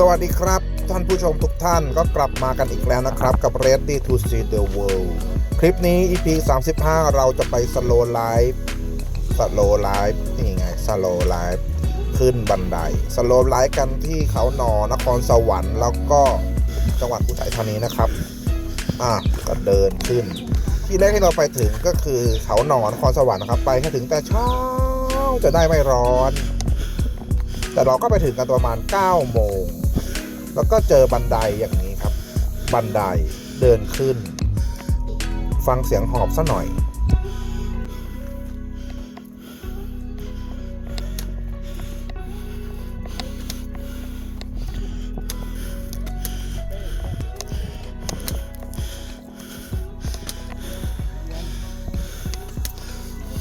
สวัสดีครับ ท่านผู้ชมทุกท่านก็กลับมากันอีกแล้วนะครับ กับ Ready to See the World คลิปนี้ EP 35 เราจะไปสโลไลฟ์สโลไลฟ์นี่ไงสโลไลฟ์ขึ้นบันไดสโลไลฟ์กันที่เขาหนอนครสวรรค์แล้วก็จังหวัดอุทัยธานีนะครับ อะก็เดินขึ้น ที่แรกที่เราไปถึงก็คือเขาหนอนนครสวรรค์นะครับ ไปแค่ถึงแต่เช้าจะได้ไม่ร้อนแต่เราก็ไปถึงกันประมาณ 9 โมง แล้วก็เจอบันไดอย่างนี้ครับ บันไดเดินขึ้น ฟังเสียงหอบซะหน่อย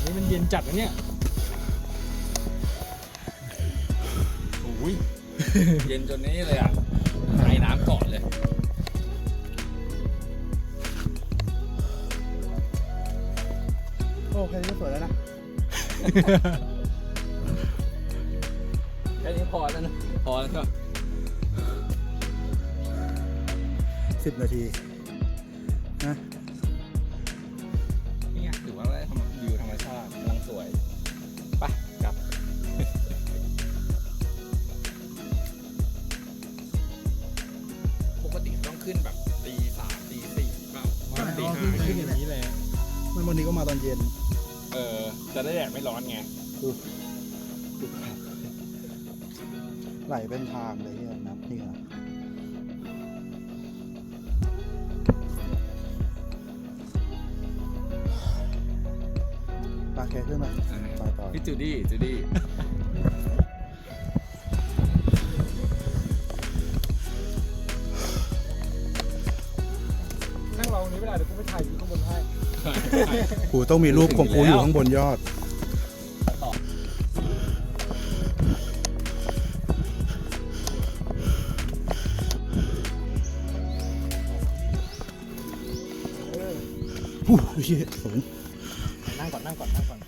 นี่มันเย็นจัดนะเนี่ยโอ้ย เย็นจนนี้เลยอะไอ้ น้ำเกาะเลย โอ้แค่นี้ก็สวยแล้วนะ แค่นี้พอแล้วนะ พอแล้วก็สิบนาที อนเย็น เออ จะได้แดดไม่ร้อนไง ไหลเป็นทางเลยูต้องมีรูปของกูอยู่ข้างบนยอด หูเหี้ยสูงนั่งก่อนนั่งก่อนนั่งก่อน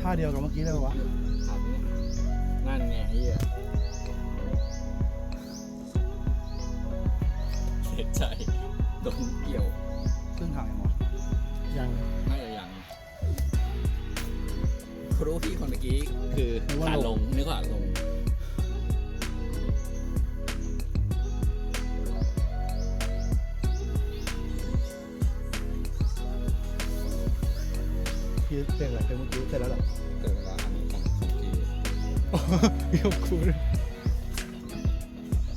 ท่าเดียวกับเมื่อกี้เลยวะ เหี้ยเสียใจโดนเกี่ยวครึ่งทางยังวะยังน่าจะยังครูพี่คนเมื่อกี้คือขาลงนึกว่าลงพี่เสร็จแล้วเมื่อกี้เสร็จแล้วเหรอเกิดเวลาอันนี้ของของพี่ พี่ของกูเลย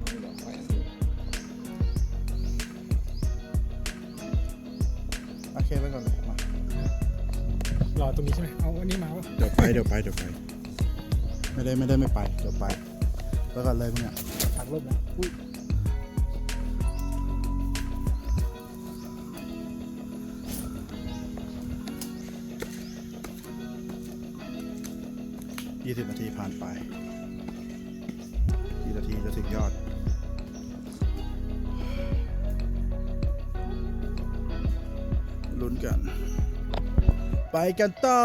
ต้องแบบไว้อันนี้โอเคไปก่อนเลยมารอตรงนี้ใช่ไหมเอาอันนี้มาวะเดี๋ยวไปเดี๋ยวไปเดี๋ยวไป ไม่ได้ไม่ได้ไม่ไปเดี๋ยวไป แล้วก่อนเลยมึงอะถักลบนะอุ้ย ยี่สิบนาทีผ่านไปกี่นาทีจะถึงยอดลุ้นกัน ไปกันต่อ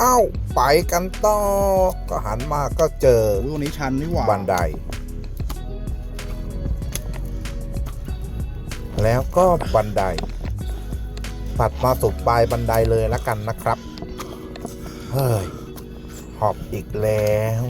เอ้าไปกันต่อ ก็หันมาก็เจอโอ้ยวันนี้ชันนี่หว่าบันได แล้วก็บันไดตัดมาสุดปลายบันไดเลยแล้วกันนะครับ เฮ้ย หอบอีกแล้ว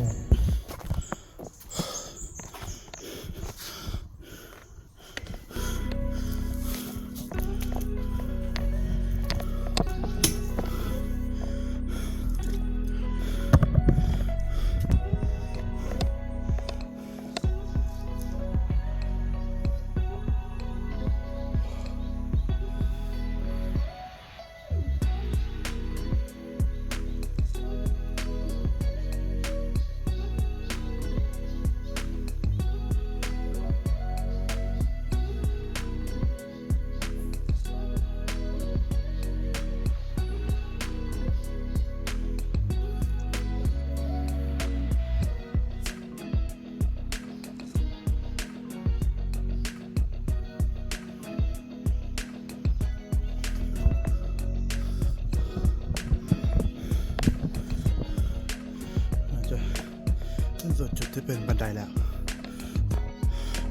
จะเป็นบันไดแล้ว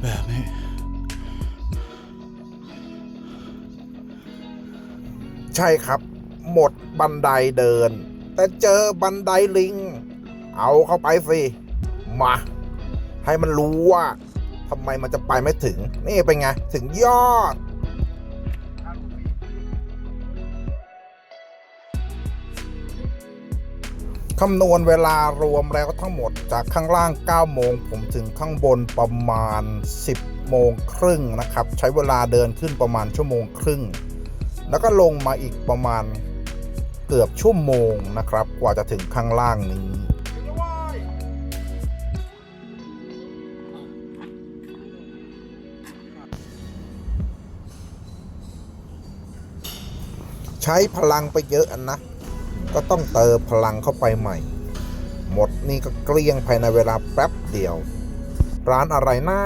แบบนี้ใช่ครับ หมดบันไดเดิน แต่เจอบันไดลิง เอาเข้าไปสิมา ให้มันรู้ว่าทำไมมันจะไปไม่ถึง นี่เป็นไง ถึงยอด คำนวณเวลารวมแล้วทั้งหมดจากข้างล่าง 9 โมง ผมถึงข้างบนประมาณ 10 โมงครึ่งนะครับ ใช้เวลาเดินขึ้นประมาณชั่วโมงครึ่ง แล้วก็ลงมาอีกประมาณเกือบชั่วโมงนะครับ กว่าจะถึงข้างล่างนี้ใช้พลังไปเยอะอันนะ ก็ต้องเติมพลังเข้าไปใหม่ หมดนี่ก็เกลี้ยงภายในเวลาแป๊บเดียว ร้านอะไรนะ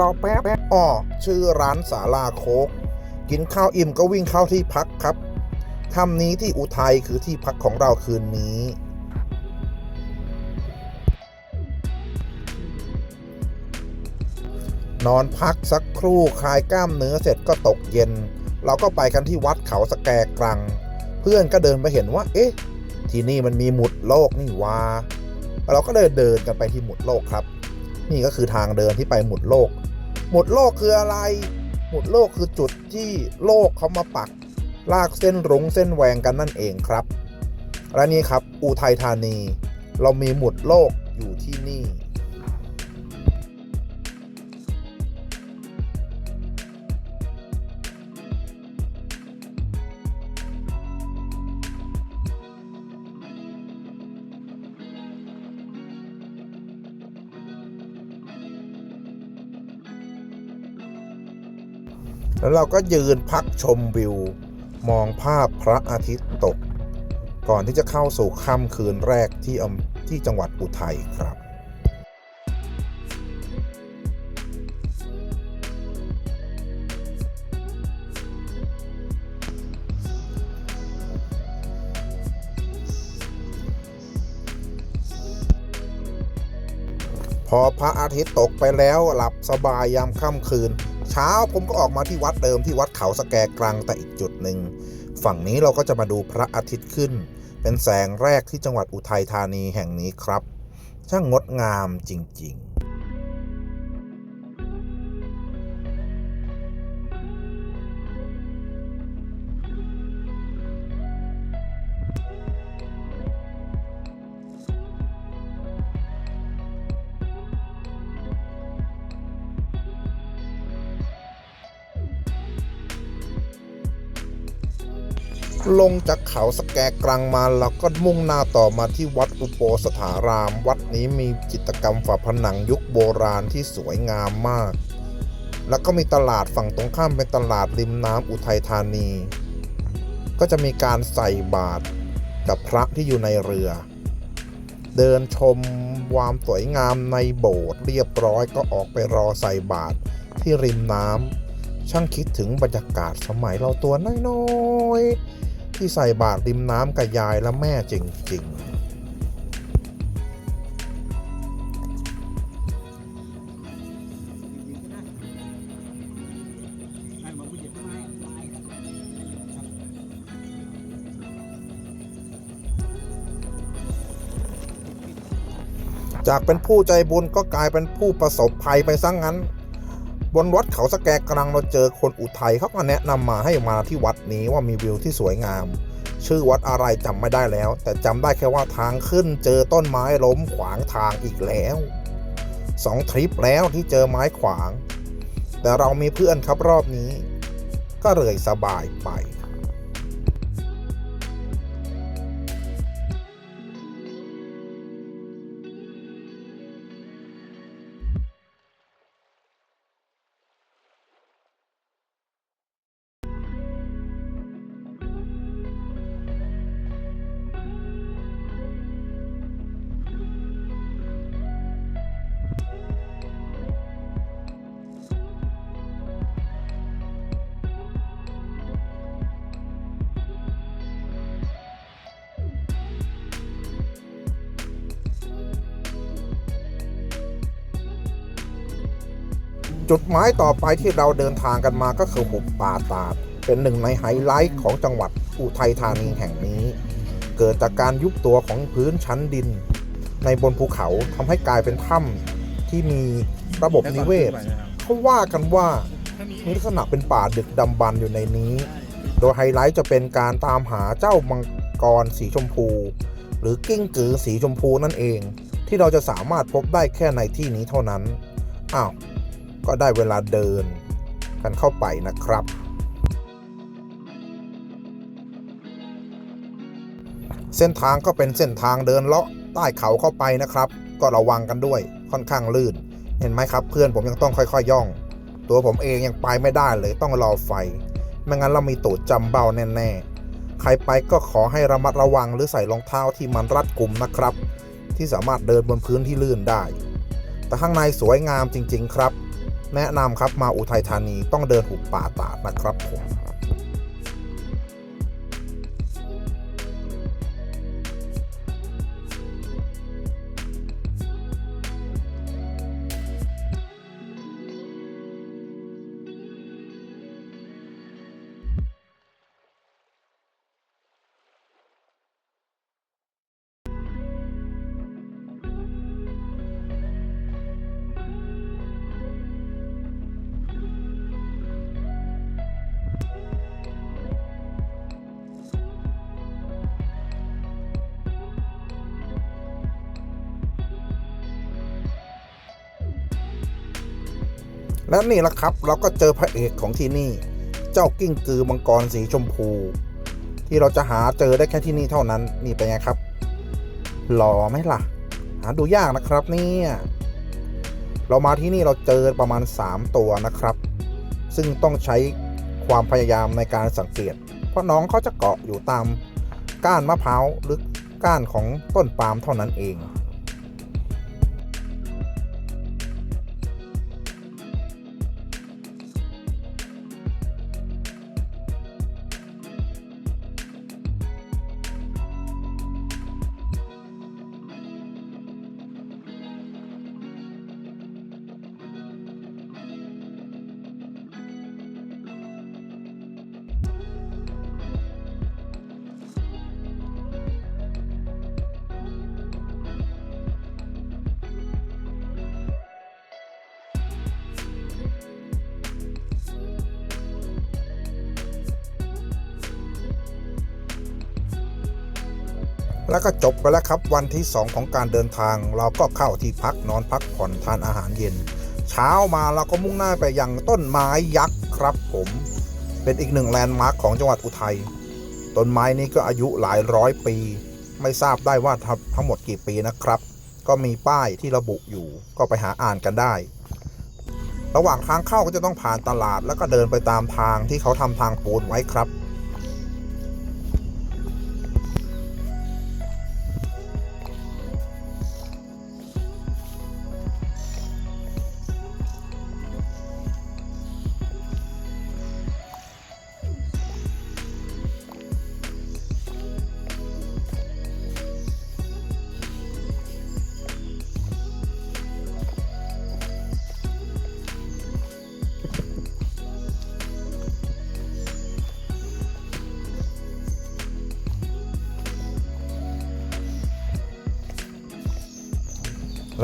รอแป๊บอ้อชื่อร้านสาลาโคก กินข้าวอิ่มก็วิ่งเข้าที่พักครับค่ำนี้ที่อุทัยคือที่พักของเราคืนนี้นอนพักสักครู่คลายกล้ามเนื้อเสร็จก็ตกเย็น เราก็ไปกันที่วัดเขาสแกกรัง เพื่อนก็เดินไปเห็นว่า เอ๊ะ ที่นี่มันมีหมุดโลกนี่ว่าเราก็เลยเดินกันไปที่หมุดโลกครับ นี่ก็คือทางเดินที่ไปหมุดโลก หมุดโลกคืออะไร หมุดโลกคือจุดที่โลกเขามาปัก ลากเส้นรุ้งเส้นแหวงกันนั่นเองครับ และนี่ครับอุทัยธานี เรามีหมุดโลกอยู่ที่นี่ แล้วเราก็ยืนพักชมวิว มองภาพพระอาทิตย์ตก ก่อนที่จะเข้าสู่ค่ำคืนแรกที่อำที่จังหวัดอุทัยครับพอพระอาทิตย์ตกไปแล้วหลับสบายยามค่ำคืน เช้าผมก็ออกมาที่วัดเดิมที่วัดเขาสแกกลางแต่อีกจุดหนึ่ง ฝั่งนี้เราก็จะมาดูพระอาทิตย์ขึ้น เป็นแสงแรกที่จังหวัดอุทัยธานีแห่งนี้ครับ ช่างงดงามจริง ๆ ลงจากเขาสแกกรังมาเราก็มุ่งหน้าต่อมาที่วัดอุโปสถาราม วัดนี้มีจิตรกรรมฝาผนังยุคโบราณที่สวยงามมาก แล้วก็มีตลาดฝั่งตรงข้ามเป็นตลาดริมน้ำอุทัยธานี ก็จะมีการใส่บาตรกับพระที่อยู่ในเรือ เดินชมความสวยงามในโบสถ์เรียบร้อยก็ออกไปรอใส่บาตรที่ริมน้ำช่างคิดถึงบรรยากาศสมัยเราตัวน้อยๆ ที่ใส่บาตรริมน้ำกับยายและแม่จริง ๆจากเป็นผู้ใจบุญก็กลายเป็นผู้ประสบภัยไปซะงงั้น บนวัดเขาสแกกรังเราเจอคนอุทัยเขาก็แนะนำมาให้มาที่วัดนี้ว่ามีวิวที่สวยงาม ชื่อวัดอะไรจำไม่ได้แล้ว แต่จำได้แค่ว่าทางขึ้นเจอต้นไม้ล้มขวางทางอีกแล้วสองทริปแล้วที่เจอไม้ขวาง แต่เรามีเพื่อนครับรอบนี้ ก็เลยสบายไป จุดหมายต่อไปที่เราเดินทางกันมาก็คือหุบป่าตาด เป็นหนึ่งในไฮไลท์ของจังหวัดอุทัยธานีแห่งนี้ เกิดจากการยุบตัวของพื้นชั้นดิน ในบนภูเขาทำให้กลายเป็นถ้ำที่มีระบบนิเวศเขาว่ากันว่ามีลักษณะเป็นป่าดึกดำบรรพ์อยู่ในนี้ โดยไฮไลท์จะเป็นการตามหาเจ้ามังกรสีชมพู หรือกิ้งกือสีชมพูนั่นเอง ที่เราจะสามารถพบได้แค่ในที่นี้เท่านั้นอ้าว ก็ได้เวลาเดินกันเข้าไปนะครับ เส้นทางก็เป็นเส้นทางเดินเลาะใต้เขาเข้าไปนะครับ ก็ระวังกันด้วยค่อนข้างลื่น เห็นไหมครับ เพื่อนผมยังต้องค่อยๆย่อง ตัวผมเองยังไปไม่ได้เลยต้องรอไฟ ไม่งั้นเรามีตูดจำเบ้าแน่ๆ ใครไปก็ขอให้ระมัดระวังหรือใส่รองเท้าที่มันรัดกุมนะครับ ที่สามารถเดินบนพื้นที่ลื่นได้ แต่ข้างในสวยงามจริง ๆ ครับ แนะนำครับมาอุทัยธานีต้องเดินหุบป่าตาดนะครับผม และนี่แหละครับ เราก็เจอพระเอกของที่นี่ เจ้ากิ้งกือมังกรสีชมพู ที่เราจะหาเจอได้แค่ที่นี่เท่านั้นนี่เป็นไงครับ หล่อไหมล่ะ หาดูยากนะครับเนี่ยเรามาที่นี่เราเจอประมาณ 3 ตัวนะครับ ซึ่งต้องใช้ความพยายามในการสังเกต เพราะน้องเขาจะเกาะอยู่ตามก้านมะพร้าวหรือก้านของต้นปาล์มเท่านั้นเอง แล้วก็จบไปแล้วครับวันที่ 2 ของการเดินทาง เราก็เข้าที่พักนอนพักผ่อนทานอาหารเย็น เช้ามาเราก็มุ่งหน้าไปยังต้นไม้ยักษ์ครับผม เป็นอีกหนึ่งแลนด์มาร์คของจังหวัดอุทัยต้นไม้นี้ก็อายุหลายร้อยปี ไม่ทราบได้ว่าทั้งหมดกี่ปีนะครับ ก็มีป้ายที่ระบุอยู่ ก็ไปหาอ่านกันได้ ระหว่างทางเข้าก็จะต้องผ่านตลาด แล้วก็เดินไปตามทางที่เขาทำทางปูนไว้ครับ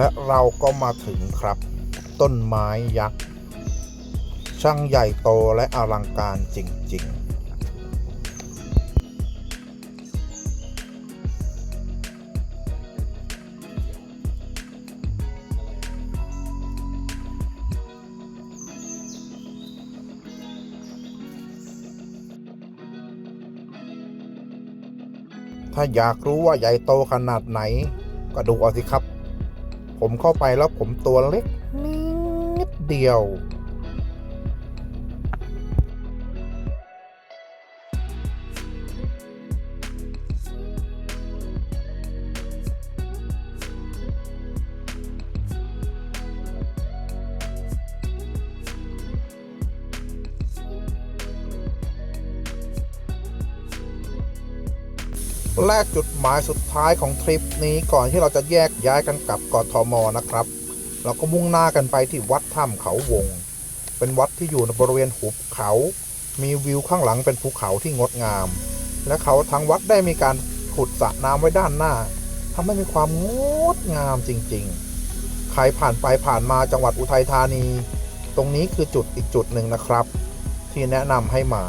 และเราก็มาถึงครับ ต้นไม้ยักษ์ช่างใหญ่โตและอลังการจริง ๆถ้าอยากรู้ว่าใหญ่โตขนาดไหน ก็ดูเอาสิครับ ผมเข้าไปแล้วผมตัวเล็กนิดเดียว และจุดหมายสุดท้ายของทริปนี้ก่อนที่เราจะแยกย้ายกันกลับกทมนะครับ เราก็มุ่งหน้ากันไปที่วัดถ้ำเขาวง เป็นวัดที่อยู่ในบริเวณหุบเขา มีวิวข้างหลังเป็นภูเขาที่งดงาม และเขาทางวัดได้มีการขุดสระน้ำไว้ด้านหน้าทำให้มีความงดงามจริงๆ ใครผ่านไปผ่านมาจังหวัดอุทัยธานี ตรงนี้คือจุดอีกจุดหนึ่งนะครับ ที่แนะนำให้มา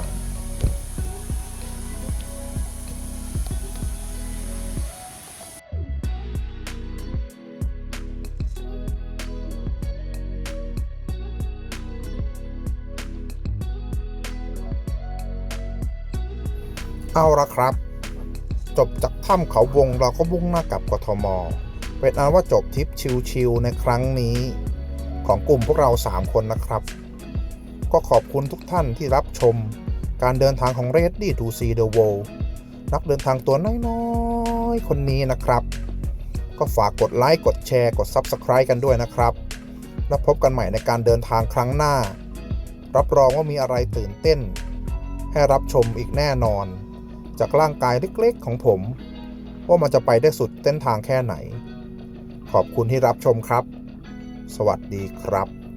เอาละครับ จบจากถ้ำเขาวงเราก็มุ่งหน้ากลับกทม เป็นอันว่าจบทริปชิลๆในครั้งนี้ ของกลุ่มพวกเรา 3 คนนะครับ ก็ขอบคุณทุกท่านที่รับชม การเดินทางของ Ready to See the World นักเดินทางตัวน้อยๆ คนนี้นะครับ ก็ฝากกดไลค์ กดแชร์ กด Subscribe กันด้วยนะครับ แล้วพบกันใหม่ในการเดินทางครั้งหน้า รับรองว่ามีอะไรตื่นเต้น ให้รับชมอีกแน่นอน จากร่างกายเล็กๆของผม ว่ามันจะไปได้สุดเส้นทางแค่ไหน ขอบคุณที่รับชมครับ สวัสดีครับ